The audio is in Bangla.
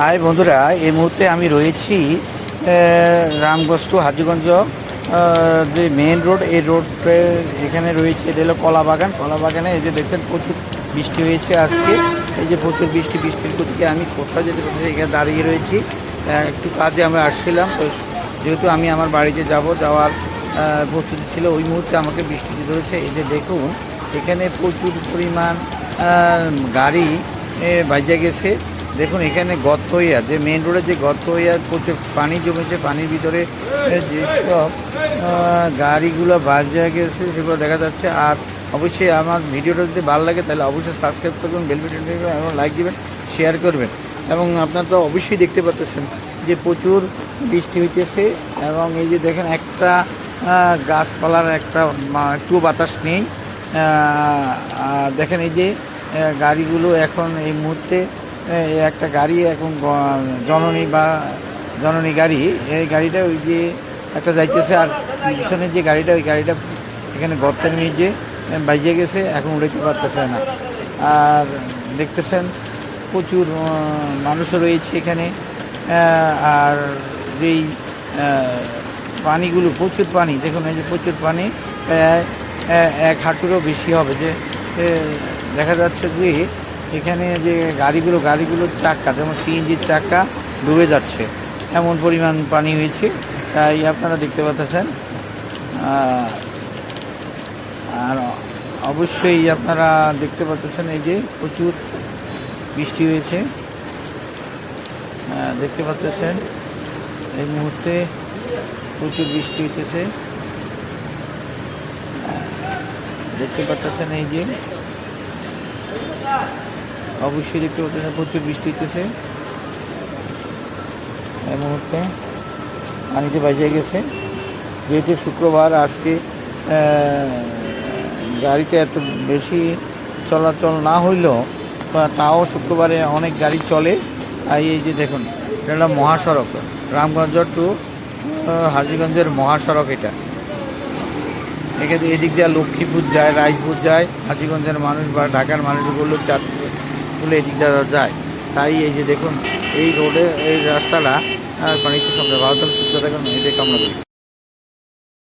হাই বন্ধুরা, এই মুহূর্তে আমি রয়েছি টু হাজিগঞ্জ যে মেন রোড এই রোড এখানে রয়েছে, এটা হলো কলা বাগান কলা বাগানে এই যে দেখছেন, প্রচুর বৃষ্টি হয়েছে আজকে। এই যে প্রচুর বৃষ্টি বৃষ্টির গতিকে আমি কোথাও যেতে পারছি এখানে দাঁড়িয়ে রয়েছি। একটু কাজে আমরা আসছিলাম, তো যেহেতু আমি আমার বাড়িতে যাব, যাওয়ার প্রস্তুতি ছিল, ওই মুহূর্তে আমাকে বৃষ্টি ধরেছে এই যে দেখুন, এখানে প্রচুর পরিমাণ গাড়ি বাজে গেছে। দেখুন, এখানে গর্ত হইয়া যে মেন রোডে যে গর্ত হইয়া প্রচুর পানি জমেছে, পানির ভিতরে যেসব গাড়িগুলো বাজে গেছে, সেগুলো দেখা যাচ্ছে। আর অবশ্যই আমার ভিডিওটা যদি ভালো লাগে, তাহলে অবশ্যই সাবস্ক্রাইব করবেন বেল বাটন এবং লাইক দিবেন শেয়ার করবেন। এবং আপনারা তো অবশ্যই দেখতে পাচ্ছেন যে প্রচুর বৃষ্টি হইতেছে এবং এই যে দেখেন একটা গাছপালার একটা একটু বাতাস নেই। দেখেন এই যে গাড়িগুলো এখন এই মুহূর্তে একটা গাড়ি এখন জননী বা জননী গাড়ি এই গাড়িটা ওই যে একটা যাইতেছে আর পিছনে যে গাড়িটা ওই গাড়িটা এখানে গর্তের নিচে বাইজে গেছে এখন উড়াইতে পারতেছে না। আর দেখতেছেন প্রচুর আহ, মানুষও রয়েছে এখানে আর যেই পানিগুলো প্রচুর পানি দেখুন এই যে প্রচুর পানি এক হাঁটুরও বেশি হবে যে দেখা যাচ্ছে যে এখানে যে গাড়িগুলো, গাড়িগুলোর চাক্কা যেমন সিএনজির চাক্কা ডুবে যাচ্ছে, এমন পরিমাণ পানি হয়েছে, তাই আপনারা দেখতে পাচ্ছেন। আর অবশ্যই আপনারা দেখতে পাচ্ছেন এই যে প্রচুর বৃষ্টি হয়েছে। দেখতে পাচ্ছেন এই মুহূর্তে প্রচুর বৃষ্টি হইতেছে। দেখতে পাচ্ছেন এই যে অবশ্যই দেখতে পাচ্ছেন প্রচুর বৃষ্টি হইতেছে। এই মুহূর্তে পানিতে বাজিয়ে গেছে। যেহেতু শুক্রবার, আজকে গাড়িতে এত বেশি চলাচল না হইলেও তাও শুক্রবারে অনেক গাড়ি চলে। আর এই যে দেখুন, এটা মহাসড়ক রামগঞ্জ টু হাজিগঞ্জের মহাসড়ক এটা। এখানে এদিক দিয়ে লক্ষ্মীপুর যায়, রায়পুর যায়, হাজিগঞ্জের মানুষ বা ঢাকার মানুষগুলো চাঁদপুর এদিক দেওয়া যায়। তাই এই যে দেখুন, এই রোডে, এই রাস্তাটা পানিতে সঙ্গে ভালো সুস্থ থাকুন এটাই কামনা করি।